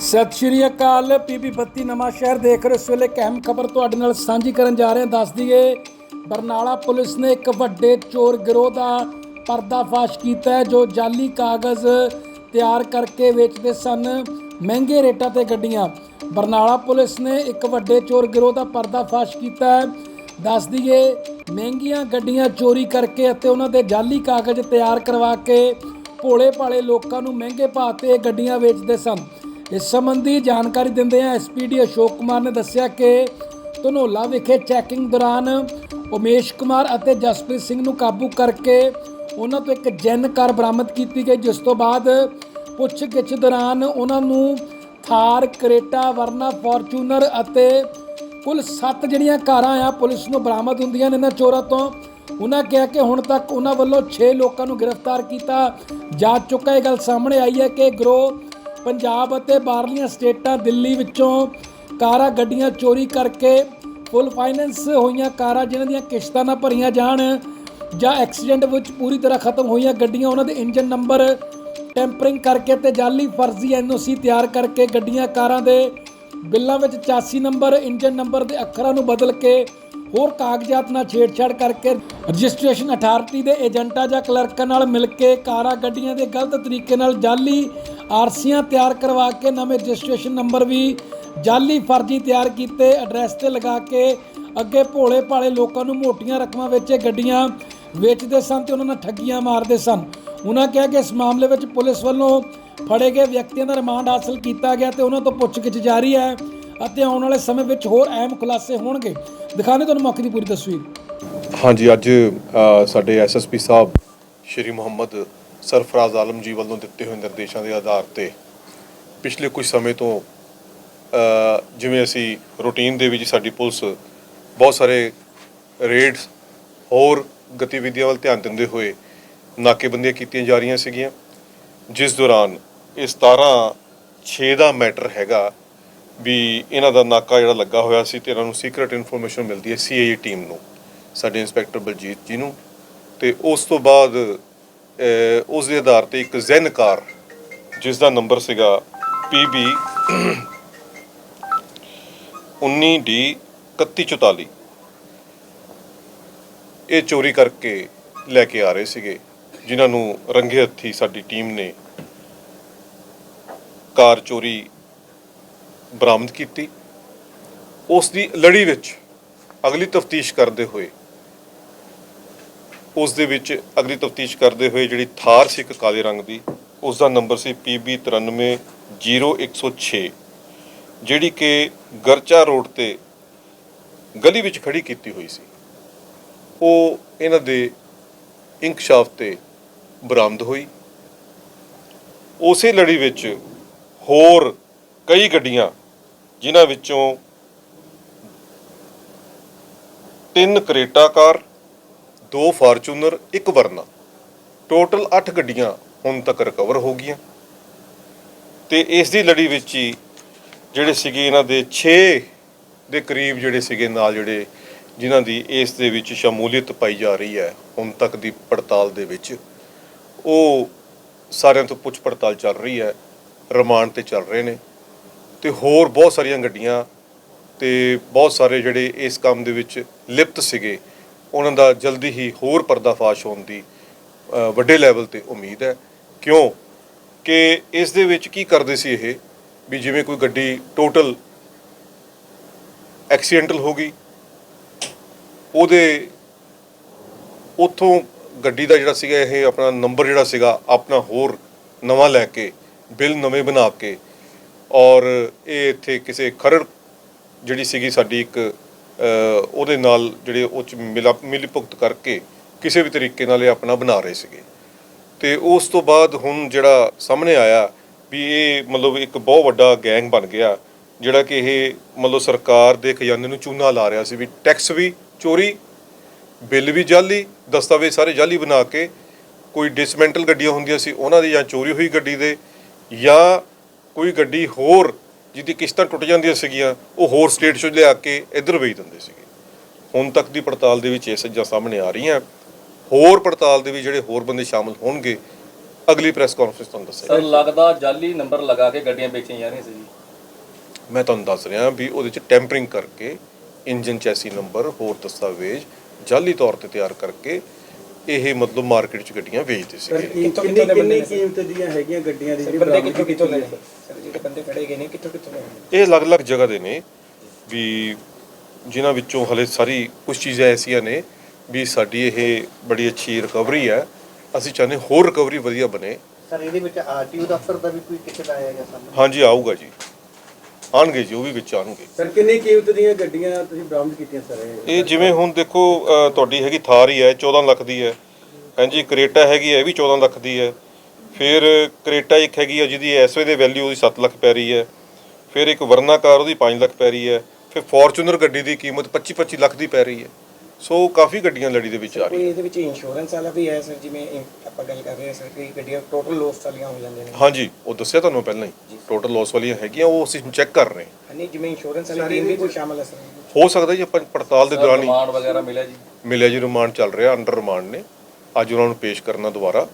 ਸਤਿ ਸ਼੍ਰੀ ਅਕਾਲ ਪੀਪੀ ਬੱਤੀ ਨਵਾਂ ਸ਼ਹਿਰ ਦੇਖ ਰਹੇ ਹੋ। ਇਸ ਵੇਲੇ ਇੱਕ ਅਹਿਮ ਖਬਰ ਤੁਹਾਡੇ ਨਾਲ ਸਾਂਝੀ ਕਰਨ ਜਾ ਰਹੇ ਹਾਂ। ਦੱਸ ਦਈਏ, ਬਰਨਾਲਾ ਪੁਲਿਸ ਨੇ ਇੱਕ ਵੱਡੇ ਚੋਰ ਗਿਰੋਹ ਦਾ ਪਰਦਾਫਾਸ਼ ਕੀਤਾ ਹੈ, ਜੋ ਜਾਲੀ ਕਾਗਜ਼ ਤਿਆਰ ਕਰਕੇ ਵੇਚਦੇ ਸਨ। ਮਹਿੰਗੇ ਰੇਟਾਂ ਤੇ ਗੱਡੀਆਂ। ਬਰਨਾਲਾ ਪੁਲਿਸ ਨੇ ਇੱਕ ਵੱਡੇ ਚੋਰ ਗਿਰੋਹ ਦਾ ਪਰਦਾਫਾਸ਼ ਕੀਤਾ ਹੈ। ਦੱਸ ਦਈਏ, ਮਹਿੰਗੀਆਂ ਗੱਡੀਆਂ ਚੋਰੀ ਕਰਕੇ ਅਤੇ ਉਹਨਾਂ ਦੇ ਜਾਲੀ ਕਾਗਜ਼ ਤਿਆਰ ਕਰਵਾ ਕੇ ਭੋਲੇ ਭਾਲੇ ਲੋਕਾਂ ਨੂੰ ਮਹਿੰਗੇ ਭਾਅ ਤੇ ਗੱਡੀਆਂ ਵੇਚਦੇ ਸਨ। ਇਸ ਸੰਬੰਧੀ ਜਾਣਕਾਰੀ ਦਿੰਦੇ ਆ ਐਸਪੀਡੀ ਅਸ਼ੋਕ ਕੁਮਾਰ ਨੇ ਦੱਸਿਆ ਕਿ ਧਨੋਲਾ ਵਿਖੇ ਚੈਕਿੰਗ ਦੌਰਾਨ ਉਮੇਸ਼ ਕੁਮਾਰ ਅਤੇ ਜਸਪ੍ਰੀਤ ਸਿੰਘ ਨੂੰ ਕਾਬੂ ਕਰਕੇ ਉਹਨਾਂ ਤੋਂ ਇੱਕ ਜੈਨ ਕਾਰ ਬਰਾਮਦ ਕੀਤੀ ਗਈ, ਜਿਸ ਤੋਂ ਬਾਅਦ ਪੁੱਛਗਿੱਛ ਦੌਰਾਨ ਉਹਨਾਂ ਨੂੰ ਥਾਰ, ਕਰੇਟਾ, ਵਰਨਾ, ਫੋਰਚੂਨਰ ਅਤੇ ਕੁੱਲ 7 ਜਿਹੜੀਆਂ ਕਾਰਾਂ ਆ, ਪੁਲਿਸ ਨੂੰ ਬਰਾਮਦ ਹੁੰਦੀਆਂ ਨੇ ਇਹਨਾਂ ਚੋਰਾਂ ਤੋਂ। ਉਹਨਾਂ ਕਿਹਾ ਕਿ ਹੁਣ ਤੱਕ ਉਹਨਾਂ ਵੱਲੋਂ 6 ਲੋਕਾਂ ਨੂੰ ਗ੍ਰਿਫਤਾਰ ਕੀਤਾ ਜਾ ਚੁੱਕਾ ਇਹ ਗੱਲ ਸਾਹਮਣੇ ਆਈ ਹੈ ਕਿ ਗਰੋਹ ਪੰਜਾਬ ਅਤੇ ਬਾਹਰਲੀਆਂ ਸਟੇਟਾਂ ਦਿੱਲੀ ਵਿੱਚੋਂ ਕਾਰਾਂ, ਗੱਡੀਆਂ ਚੋਰੀ ਕਰਕੇ ਫੁੱਲ ਫਾਈਨੈਂਸ ਹੋਈਆਂ ਕਾਰਾਂ, ਜਿਨ੍ਹਾਂ ਦੀਆਂ ਕਿਸ਼ਤਾਂ ਨਾ ਭਰੀਆਂ ਜਾਣ ਜਾਂ ਐਕਸੀਡੈਂਟ ਵਿੱਚ ਪੂਰੀ ਤਰ੍ਹਾਂ ਖਤਮ ਹੋਈਆਂ ਗੱਡੀਆਂ, ਉਹਨਾਂ ਦੇ ਇੰਜਨ ਨੰਬਰ ਟੈਂਪਰਿੰਗ ਕਰਕੇ ਤੇ ਜਾਲੀ ਫਰਜ਼ੀ ਐਨਓਸੀ ਤਿਆਰ ਕਰਕੇ ਗੱਡੀਆਂ, ਕਾਰਾਂ ਦੇ ਬਿੱਲਾਂ ਵਿੱਚ 84 ਨੰਬਰ ਇੰਜਨ ਨੰਬਰ ਦੇ ਅੱਖਰਾਂ ਨੂੰ ਬਦਲ ਕੇ ਹੋਰ ਕਾਗਜ਼ਾਤ ਨਾਲ ਛੇੜਛਾੜ ਕਰਕੇ ਰਜਿਸਟ੍ਰੇਸ਼ਨ ਅਥਾਰਟੀ ਦੇ ਏਜੰਟਾਂ ਜਾਂ ਕਲਰਕਾਂ ਨਾਲ ਮਿਲ ਕੇ ਕਾਰਾਂ, ਗੱਡੀਆਂ ਦੇ ਗਲਤ ਤਰੀਕੇ ਨਾਲ ਜਾਲੀ ਆਰਸੀਆਂ ਤਿਆਰ ਕਰਵਾ ਕੇ ਨਵੇਂ ਰਜਿਸਟ੍ਰੇਸ਼ਨ ਨੰਬਰ ਵੀ ਜਾਲੀ ਫਰਜ਼ੀ ਤਿਆਰ ਕੀਤੇ ਐਡਰੈਸ ਤੇ ਲਗਾ ਕੇ ਅੱਗੇ ਭੋਲੇ ਭਾਲੇ ਲੋਕਾਂ ਨੂੰ ਮੋਟੀਆਂ ਰਕਮਾਂ ਵਿੱਚ ਗੱਡੀਆਂ ਵੇਚਦੇ ਸਨ ਤੇ ਉਹਨਾਂ ਨਾਲ ਠੱਗੀਆਂ ਮਾਰਦੇ ਸਨ। ਉਹਨਾਂ ਕਿਹਾ ਕਿ ਇਸ ਮਾਮਲੇ ਵਿੱਚ ਪੁਲਿਸ ਵੱਲੋਂ ਫੜੇ ਗਏ ਵਿਅਕਤੀਆਂ ਦਾ ਰਿਮਾਂਡ ਹਾਸਲ ਕੀਤਾ ਗਿਆ ਤੇ ਉਹਨਾਂ ਤੋਂ ਪੁੱਛਗਿੱਛ ਜਾਰੀ ਹੈ ਅਤੇ ਆਉਣ ਵਾਲੇ ਸਮੇਂ ਵਿੱਚ ਹੋਰ ਅਹਿਮ ਖੁਲਾਸੇ ਹੋਣਗੇ। ਦਿਖਾਣੇ ਤੁਹਾਨੂੰ ਮੌਕੇ ਦੀ ਪੂਰੀ ਤਸਵੀਰ। ਹਾਂਜੀ ਅੱਜ ਅ, ਸਾਡੇ ਐਸਐਸਪੀ ਸਾਹਿਬ ਸ਼੍ਰੀ ਮੁਹੰਮਦ ਸਰਫਰਾਜ਼ ਆਲਮ ਜੀ ਵੱਲੋਂ ਦਿੱਤੇ ਹੋਏ ਨਿਰਦੇਸ਼ਾਂ ਦੇ ਆਧਾਰ ਤੇ ਪਿਛਲੇ ਕੁਝ ਸਮੇਂ ਤੋਂ ਜਿਵੇਂ ਅਸੀਂ ਰੂਟੀਨ ਦੇ ਵਿੱਚ ਸਾਡੀ ਪੁਲਿਸ ਬਹੁਤ ਸਾਰੇ ਰੇਡਸ, ਹੋਰ ਗਤੀਵਿਧੀਆਂ ਵੱਲ ਧਿਆਨ ਦਿੰਦੇ ਹੋਏ ਨਾਕੇਬੰਦੀਆਂ ਕੀਤੀਆਂ ਜਾ ਰਹੀਆਂ ਸੀਗੀਆਂ, ਜਿਸ ਦੌਰਾਨ ਇਹ 17 6 ਦਾ ਮੈਟਰ ਹੈਗਾ ਵੀ ਇਹਨਾਂ ਦਾ ਨਾਕਾ ਜਿਹੜਾ ਲੱਗਾ ਹੋਇਆ ਸੀ ਤੇ ਇਹਨਾਂ ਨੂੰ ਸੀਕ੍ਰੀਟ ਇਨਫੋਰਮੇਸ਼ਨ ਮਿਲਦੀ ਹੈ ਸੀਆਈਏ ਟੀਮ ਨੂੰ, ਸਾਡੇ ਇੰਸਪੈਕਟਰ ਬਲਜੀਤ ਜੀ ਨੂੰ, ਤੇ ਉਸ ਤੋਂ ਬਾਅਦ ਉਸ ਦੇ ਆਧਾਰ ਤੇ ਇੱਕ ਜ਼ੈਨ ਕਾਰ, ਜਿਸ ਦਾ ਨੰਬਰ ਸੀਗਾ PB 19D 3144 ਇਹ ਚੋਰੀ ਕਰਕੇ ਲੈ ਕੇ ਆ ਰਹੇ ਸੀਗੇ, ਜਿਨ੍ਹਾਂ ਨੂੰ ਰੰਗੇ ਹੱਥੀ ਸਾਡੀ ਟੀਮ ਨੇ ਕਾਰ ਚੋਰੀ ਬਰਾਮਦ ਕੀਤੀ। ਉਸ ਦੀ ਲੜੀ ਵਿੱਚ ਅਗਲੀ ਤਫਤੀਸ਼ ਕਰਦੇ ਹੋਏ ਉਸ ਦੇ ਵਿੱਚ ਅਗਲੀ ਤਫਤੀਸ਼ ਕਰਦੇ ਹੋਏ ਜਿਹੜੀ ਥਾਰ ਸੀ ਇੱਕ ਕਾਲੇ ਰੰਗ ਦੀ, ਉਸ ਦਾ ਨੰਬਰ ਸੀ PB 930106 ਜਿਹੜੀ ਕਿ ਗਰਚਾ ਰੋਡ ਤੇ ਗਲੀ ਵਿੱਚ ਖੜੀ ਕੀਤੀ ਹੋਈ ਸੀ। ਉਹ ਇਹਨਾਂ ਦੇ ਇੰਕਸ਼ਾਫ ਤੇ ਬਰਾਮਦ ਹੋਈ। ਉਸੇ ਲੜੀ ਵਿੱਚ ਹੋਰ ਕਈ ਗੱਡੀਆਂ, ਜਿਨ੍ਹਾਂ ਵਿੱਚੋਂ ਤਿੰਨ ਕਰੇਟਾ ਕਾਰ ਦੋ ਫਾਰਚੂਨਰ, ਇੱਕ ਵਰਨਾ। ਟੋਟਲ 8 ਗੱਡੀਆਂ ਹੁਣ ਤੱਕ ਰਿਕਵਰ ਹੋ ਗਈਆਂ। ਤੇ ਇਸ ਦੀ ਲੜੀ ਵਿੱਚ ਹੀ ਜਿਹੜੇ ਸੀਗੇ ਇਹਨਾਂ ਦੇ 6 ਦੇ ਕਰੀਬ ਜਿਹੜੇ ਸੀਗੇ ਨਾਲ ਜਿਹੜੇ ਜਿਨ੍ਹਾਂ ਦੀ ਇਸ ਦੇ ਵਿੱਚ ਸ਼ਮੂਲੀਅਤ ਪਾਈ ਜਾ ਰਹੀ ਹੈ, ਹੁਣ ਤੱਕ ਦੀ ਪੜਤਾਲ ਦੇ ਵਿੱਚ, ਉਹ ਸਾਰਿਆਂ ਤੋਂ ਪੁੱਛ ਪੜਤਾਲ ਚੱਲ ਰਹੀ ਹੈ, ਰਿਮਾਂਡ ਤੇ ਚੱਲ ਰਹੇ ਨੇ। ਤੇ ਹੋਰ ਬਹੁਤ ਸਾਰੀਆਂ ਗੱਡੀਆਂ ਤੇ ਬਹੁਤ ਸਾਰੇ ਜਿਹੜੇ ਇਸ ਕੰਮ ਦੇ ਵਿੱਚ ਲਿਪਤ ਸੀਗੇ ਉਹਨਾਂ ਦਾ ਜਲਦੀ ਹੀ ਹੋਰ ਪਰਦਾਫਾਸ਼ ਹੋਣ ਦੀ ਵੱਡੇ ਲੈਵਲ ਤੇ ਉਮੀਦ ਹੈ। ਕਿਉਂ? ਕਿ ਇਸ ਦੇ ਵਿੱਚ ਕੀ ਕਰਦੇ ਸੀ ਇਹ? ਵੀ ਜਿਵੇਂ ਕੋਈ ਗੱਡੀ ਟੋਟਲ ਐਕਸੀਡੈਂਟਲ ਹੋ ਗਈ, ਉਹਦੇ ਉਥੋਂ ਗੱਡੀ ਦਾ ਜਿਹੜਾ ਸੀਗਾ ਇਹ ਆਪਣਾ ਨੰਬਰ ਜਿਹੜਾ ਸੀਗਾ, ਆਪਣਾ ਹੋਰ ਨਵਾਂ ਲੈ ਕੇ, ਬਿੱਲ ਨਵੇਂ ਬਣਾ ਕੇ, ਔਰ ਇਹ ਇੱਥੇ ਕਿਸੇ ਖਰੜ ਜਿਹੜੀ ਸੀਗੀ ਸਾਡੀ ਇੱਕ ਉਹਦੇ ਨਾਲ ਜਿਹੜੇ ਉਹ ਚ ਮਿਲਾ ਮਿਲੀ ਭੁਗਤ ਕਰਕੇ ਕਿਸੇ ਵੀ ਤਰੀਕੇ ਨਾਲ ਇਹ ਆਪਣਾ ਬਣਾ ਰਹੇ ਸੀਗੇ। ਤੇ ਉਸ ਤੋਂ ਬਾਅਦ ਹੁਣ ਜਿਹੜਾ ਸਾਹਮਣੇ ਆਇਆ ਵੀ ਇਹ ਮਤਲਬ ਇੱਕ ਬਹੁਤ ਵੱਡਾ ਗੈਂਗ ਬਣ ਗਿਆ, ਜਿਹੜਾ ਕਿ ਇਹ ਮਤਲਬ ਸਰਕਾਰ ਦੇ ਖਜ਼ਾਨੇ ਨੂੰ ਚੂਨਾ ਲਾ ਰਿਹਾ ਸੀ ਵੀ ਟੈਕਸ ਵੀ ਚੋਰੀ, ਬਿੱਲ ਵੀ ਜਾਲੀ, ਦਸਤਾਵੇਜ਼ ਸਾਰੇ ਜਾਲੀ ਬਣਾ ਕੇ ਕੋਈ ਡਿਸਮੈਂਟਲ ਗੱਡੀਆਂ ਹੁੰਦੀਆਂ ਸੀ, ਉਹਨਾਂ ਦੀ ਜਾਂ ਚੋਰੀ ਹੋਈ ਗੱਡੀ ਦੇ ਜਾਂ ਕੋਈ ਗੱਡੀ ਹੋਰ ਜਿਹਦੀ ਕਿਸ਼ਤਾਂ ਟੁੱਟ ਜਾਂਦੀਆਂ ਸੀਗੀਆਂ ਉਹ ਹੋਰ ਸਟੇਟ 'ਚੋਂ ਲਿਆ ਕੇ ਇੱਧਰ ਵੇਚ ਦਿੰਦੇ ਸੀਗੇ। ਹੁਣ ਤੱਕ ਦੀ ਪੜਤਾਲ ਦੇ ਵਿੱਚ ਇਹ ਸੱਜਾ ਸਾਹਮਣੇ ਆ ਰਹੀਆਂ। ਹੋਰ ਪੜਤਾਲ ਦੇ ਵਿੱਚ ਜਿਹੜੇ ਹੋਰ ਬੰਦੇ ਸ਼ਾਮਲ ਹੋਣਗੇ ਅਗਲੀ ਪ੍ਰੈਸ ਕਾਨਫਰੰਸ ਤੁਹਾਨੂੰ ਦੱਸਾਂਗੇ ਸਰ ਲੱਗਦਾ ਜਾਲੀ ਨੰਬਰ ਲਗਾ ਕੇ ਗੱਡੀਆਂ ਵੇਚੀਆਂ ਜਾ ਰਹੀਆਂ ਸੀ ਜੀ ਮੈਂ ਤੁਹਾਨੂੰ ਦੱਸ ਰਿਹਾ ਵੀ ਉਹਦੇ ਚ ਟੈਂਪਰਿੰਗ ਕਰਕੇ ਇੰਜਨ ਚੈਸੀ ਨੰਬਰ ਹੋਰ ਦਸਤਾਵੇਜ਼ ਜਾਲੀ ਤੌਰ ਤੇ ਤਿਆਰ ਕਰਕੇ ਇਹ ਮਤਲਬ ਮਾਰਕੀਟ 'ਚ ਗੱਡੀਆਂ ਵੇਚਦੇ ਕੀ- ਕਿੰਨੀ ਕਿੰਨੀ ਕੀਮਤ ਦੀਆਂ ਹੈਗੀਆਂ ਗੱਡੀਆਂ ਦੀ ਜਿਹੜੀ ਬੰਦੇ ਕਿੱਥੋਂ ਕਿੱਥੋਂ ਕੀਤੀ ਲੈ? ਸਰ ਜਿਹੜੇ ਬੰਦੇ ਫੜੇ ਗਏ ਨੇ ਕਿੱਥੋਂ ਕਿੱਥੋਂ ਇਹ ਅਲੱਗ-ਅਲੱਗ ਜਗ੍ਹਾ ਦੇ ਨੇ ਵੀ ਜਿਨ੍ਹਾਂ ਵਿੱਚੋਂ ਹਲੇ ਸਾਰੀ ਕੁਝ ਚੀਜ਼ਾਂ ਐਸੀਆਂ ਨੇ ਵੀ ਸਾਡੀ ਇਹ ਬੜੀ ਅੱਛੀ ਰਿਕਵਰੀ ਹੈ। ਅਸੀਂ ਚਾਹੁੰਦੇ ਹੋਰ ਰਿਕਵਰੀ ਵਧੀਆ ਬਣੇ। ਸਰ ਇਹਦੇ ਵਿੱਚ ਆਰਟੀਓ ਦਫ਼ਤਰ ਦਾ ਵੀ ਕੋਈ ਕਿਤੇ ਆਇਆ ਗਿਆ ਸਾਹਮਣੇ ਹਾਂਜੀ ਆਊਗਾ ਜੀ। ਆਣਗੇ ਜੀ ਉਹ ਵੀ ਵਿੱਚ ਆਣਗੇ ਸਰ ਕਿੰਨੀ ਕੀਮਤ ਦੀਆਂ ਗੱਡੀਆਂ ਤੁਸੀਂ ਬਰਾਮਦ ਕੀਤੀਆਂ ਸਰ? ਇਹ ਜਿਵੇਂ ਹੁਣ ਦੇਖੋ ਅ, ਤੁਹਾਡੀ ਹੈਗੀ ਥਾਰ ਹੀ ਹੈ 14 ਲੱਖ ਦੀ ਹੈ। ਹਾਂਜੀ ਕਰੇਟਾ ਹੈਗੀ ਹੈ ਇਹ ਵੀ 14 ਲੱਖ ਦੀ ਹੈ। ਫਿਰ ਕਰੇਟਾ ਇੱਕ ਹੈਗੀ ਹੈ ਜਿਹਦੀ ਐਸਵੇ ਦੇ ਵੈਲਿਊ ਉਹਦੀ 7 ਲੱਖ ਪੈ ਰਹੀ ਹੈ। ਫਿਰ ਇੱਕ ਵਰਨਾ ਕਾਰ ਉਹਦੀ 5 ਲੱਖ ਪੈ ਰਹੀ ਹੈ। ਫਿਰ ਫੋਰਚੂਨਰ ਗੱਡੀ ਦੀ ਕੀਮਤ 25 25 ਲੱਖ ਦੀ ਪੈ ਰਹੀ ਹੈ। ਸੋ ਕਾਫੀ ਗੱਡੀਆਂ ਲੜੀ ਦੇ ਵਿੱਚ ਆ ਕੋਈ ਰਹੀਆਂ। ਇਹਦੇ ਵਿੱਚ ਇੰਸ਼ੋਰੈਂਸ ਵਾਲਾ ਵੀ ਹੈ ਸਰ ਜਿਵੇਂ ਆਪਾਂ ਗੱਲ ਕਰ ਰਹੇ ਹਾਂ ਸਰ ਕਿ ਗੱਡੀਆਂ ਟੋਟਲ ਲੋਸ ਵਾਲੀਆਂ ਹੋ ਜਾਂਦੀਆਂ ਨੇ। ਹਾਂਜੀ ਉਹ ਦੱਸਿਆ ਤੁਹਾਨੂੰ ਪਹਿਲਾਂ ਹੀ। ਟੋਟਲ ਲਾਸ ਵਾਲੀਆਂ ਹੈਗੀਆਂ ਉਹ ਅਸੀਂ ਚੈੱਕ ਕਰ ਰਹੇ ਹਾਂ। ਨਹੀਂ ਜਿਵੇਂ ਇੰਸ਼ੋਰੈਂਸ ਵਾਲੀ ਟੀਮ ਵੀ ਕੋਈ ਸ਼ਾਮਲ ਹੈ ਸਰ। ਹੋ ਸਕਦਾ ਜੀ ਆਪਾਂ ਪੜਤਾਲ ਦੇ ਦੌਰਾਨ ਹੀ ਰਿਮਾਂਡ ਵਗੈਰਾ ਮਿਲਿਆ ਜੀ? ਮਿਲਿਆ ਜੀ ਰਿਮਾਂਡ ਚੱਲ ਰਿਹਾ ਅੰਡਰ ਰਿਮਾਂਡ ਨੇ। ਅੱਜ ਉਹਨਾਂ ਨੂੰ ਪੇਸ਼ ਕਰਨਾ ਦੁਬਾਰਾ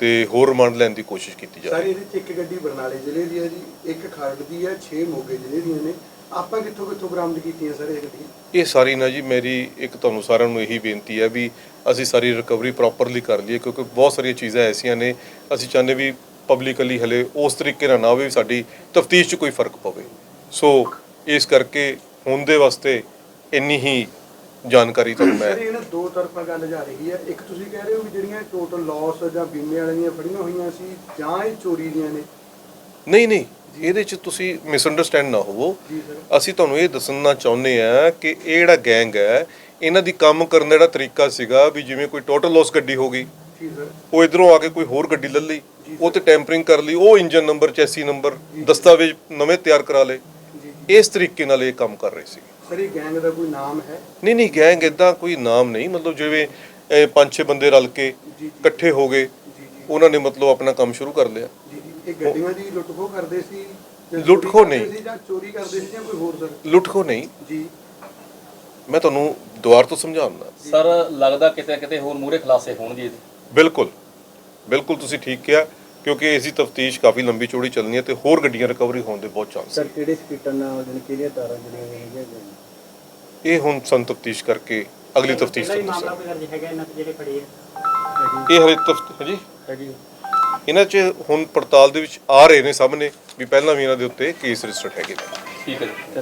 ਤੇ ਹੋਰ ਰਿਮਾਂਡ ਲੈਣ ਦੀ ਕੋਸ਼ਿਸ਼ ਕੀਤੀ ਜਾ ਰਹੀ ਹੈ। ਸਾਰੀ ਇਹਦੇ ਚ ਇੱਕ ਗੱਡੀ ਬਰਨਾਲੇ ਜ਼ਿਲ੍ਹੇ ਦੀ ਹੈ ਜੀ ਇੱਕ ਖਰੜ ਦੀ ਹੈ 6 ਮੋਗੇ ਜ਼ਿਲ੍ਹੇ ਦੀਆਂ ਨੇ। ਆਪਾਂ ਕਿੱਥੋਂ ਕਿੱਥੋਂ ਬਰਾਮਦ ਕੀਤੀਆਂ ਸਰ ਇਹ ਗੱਡੀ ਇਹ ਸਾਰੀ ਨਾ ਜੀ ਮੇਰੀ ਇੱਕ ਤੁਹਾਨੂੰ ਸਾਰਿਆਂ ਨੂੰ ਇਹੀ ਬੇਨਤੀ ਹੈ ਵੀ ਅਸੀਂ ਸਾਰੀ ਰਿਕਵਰੀ ਪ੍ਰੋਪਰਲੀ ਕਰ ਲਈਏ ਕਿਉਂਕਿ ਬਹੁਤ ਸਾਰੀਆਂ ਚੀਜ਼ਾਂ ਐਸੀਆਂ ਨੇ ਅਸੀਂ ਚਾਹੁੰਦੇ ਵੀ ਪਬਲਿਕਲੀ ਹਲੇ ਉਸ ਤਰੀਕੇ ਨਾਲ ਨਾ ਹੋਵੇ ਵੀ ਸਾਡੀ ਤਫਤੀਸ਼ 'ਚ ਕੋਈ ਫ਼ਰਕ ਪਵੇ। ਸੋ ਇਸ ਕਰਕੇ ਹੁਣ ਦੇ ਵਾਸਤੇ ਇੰਨੀ ਹੀ ਜਾਣਕਾਰੀ ਤੁਹਾਨੂੰ ਮੈਂ ਸਰ ਇਹਨਾਂ ਦੋ ਤਰਫਾਂ ਗੱਲ ਜਾ ਰਹੀ ਹੈ। ਇੱਕ ਤੁਸੀਂ ਕਹਿ ਰਹੇ ਹੋ ਵੀ ਜਿਹੜੀਆਂ ਟੋਟਲ ਲਾਸ ਜਾਂ ਬੀਮੇ ਵਾਲੀਆਂ ਫੜੀਆਂ ਹੋਈਆਂ ਸੀ ਜਾਂ ਇਹ ਚੋਰੀ ਦੀਆਂ ਨੇ? ਨਹੀਂ ਨਹੀਂ। ਇਹਦੇ 'ਚ ਤੁਸੀਂ ਮਿਸਅੰਡਰਸਟੈਂਡ ਨਾ ਹੋਵੋ। ਅਸੀਂ ਤੁਹਾਨੂੰ ਇਹ ਦੱਸਣਾ ਚਾਹੁੰਦੇ ਆ ਕਿ ਇਹ ਜਿਹੜਾ ਗੈਂਗ ਹੈ ਇਹਨਾਂ ਦੀ ਕੰਮ ਕਰਨ ਦਾ ਜਿਹੜਾ ਤਰੀਕਾ ਸੀਗਾ ਵੀ ਜਿਵੇਂ ਕੋਈ ਟੋਟਲ ਲਾਸ ਗੱਡੀ ਹੋ ਗਈ ਉਹ ਇਧਰੋਂ ਆ ਕੇ ਕੋਈ ਹੋਰ ਗੱਡੀ ਲੈ ਲਈ ਉਹ ਤੇ ਟੈਂਪਰਿੰਗ ਕਰ ਲਈ ਉਹ ਇੰਜਨ ਨੰਬਰ ਚੈਸੀ ਨੰਬਰ ਦਸਤਾਵੇਜ਼ ਨਵੇਂ ਤਿਆਰ ਕਰਾ ਲਏ। ਇਸ ਤਰੀਕੇ ਨਾਲ ਇਹ ਕੰਮ ਕਰ ਰਹੇ ਸੀ। ਸਰ ਇਹ ਗੈਂਗ ਦਾ ਕੋਈ ਨਾਮ ਹੈ? ਨਹੀਂ ਨਹੀਂ ਗੈਂਗ ਇਦਾਂ ਕੋਈ ਨਾਮ ਨਹੀਂ। ਮਤਲਬ ਜਿਵੇਂ ਇਹ ਪੰਜ ਛੇ ਬੰਦੇ ਰਲ ਕੇ। ਇਕੱਠੇ ਹੋ ਗਏ ਉਹਨਾਂ ਨੇ ਮਤਲਬ ਆਪਣਾ ਕੰਮ ਸ਼ੁਰੂ ਕਰ ਲਿਆ। ਇਹ ਗੱਡੀਆਂ ਦੀ ਲੁੱਟਖੋ ਕਰਦੇ ਸੀ ਕਰਦੇ ਨਹੀਂ। ਜਾਂ ਚੋਰੀ ਕਰਦੇ ਸੀ ਜਾਂ ਕੋਈ ਹੋਰ ਸਰ? ਲੁੱਟਖੋ ਨਹੀਂ। ਜੀ। ਮੈਂ ਤੁਹਾਨੂੰ ਦੁਬਾਰ ਤੋਂ ਸਮਝਾਉਣਾ ਸਰ ਲੱਗਦਾ ਕਿਤੇ ਕਿਤੇ ਹੋਰ ਮੂਰੇ ਖਲਾਸੇ ਹੋਣ ਜੀ ਇਹਦੇ। ਬਿਲਕੁਲ। ਬਿਲਕੁਲ ਤੁਸੀਂ ਠੀਕ ਕਿਹਾ ਕਿਉਂਕਿ ਇਸ ਦੀ ਤਫਤੀਸ਼ ਕਾਫੀ ਲੰਬੀ ਚੌੜੀ ਚੱਲਣੀ ਹੈ ਤੇ ਹੋਰ ਗੱਡੀਆਂ ਰਿਕਵਰੀ ਹੋਣ ਦੇ ਬਹੁਤ ਚਾਂਸ ਸਰ ਕਿਹੜੇ ਸਪੀਟਰ ਨਾਲ ਜਾਣੀ ਕਿਹੜੀਆਂ ਤਾਰਾਂ ਜਿਹੜੀਆਂ ਹੈਗੀਆਂ ਜੀ ਇਹ ਹੁਣ ਸੰ ਤਫਤੀਸ਼ ਕਰਕੇ ਅਗਲੀ ਤਫਤੀਸ਼ ਤੋਂ ਦੱਸਾਂਗੇ ਦਰਜ ਹੈਗਾ ਇਹਨਾਂ ਤੇ ਜਿਹੜੇ ਫੜੇ ਇਹ ਹਰੇ ਤਫਤ ਹਾਂਜੀ? ਹੈਗੀ ਇਹਨਾਂ 'ਚ ਹੁਣ ਪੜਤਾਲ ਦੇ ਵਿੱਚ ਆ ਰਹੇ ਨੇ ਸਾਹਮਣੇ ਵੀ ਪਹਿਲਾਂ ਵੀ ਇਹਨਾਂ ਦੇ ਉੱਤੇ ਕੇਸ ਰਜਿਸਟਰ ਹੈਗੇ ਨੇ। ਠੀਕ ਹੈ ਜੀ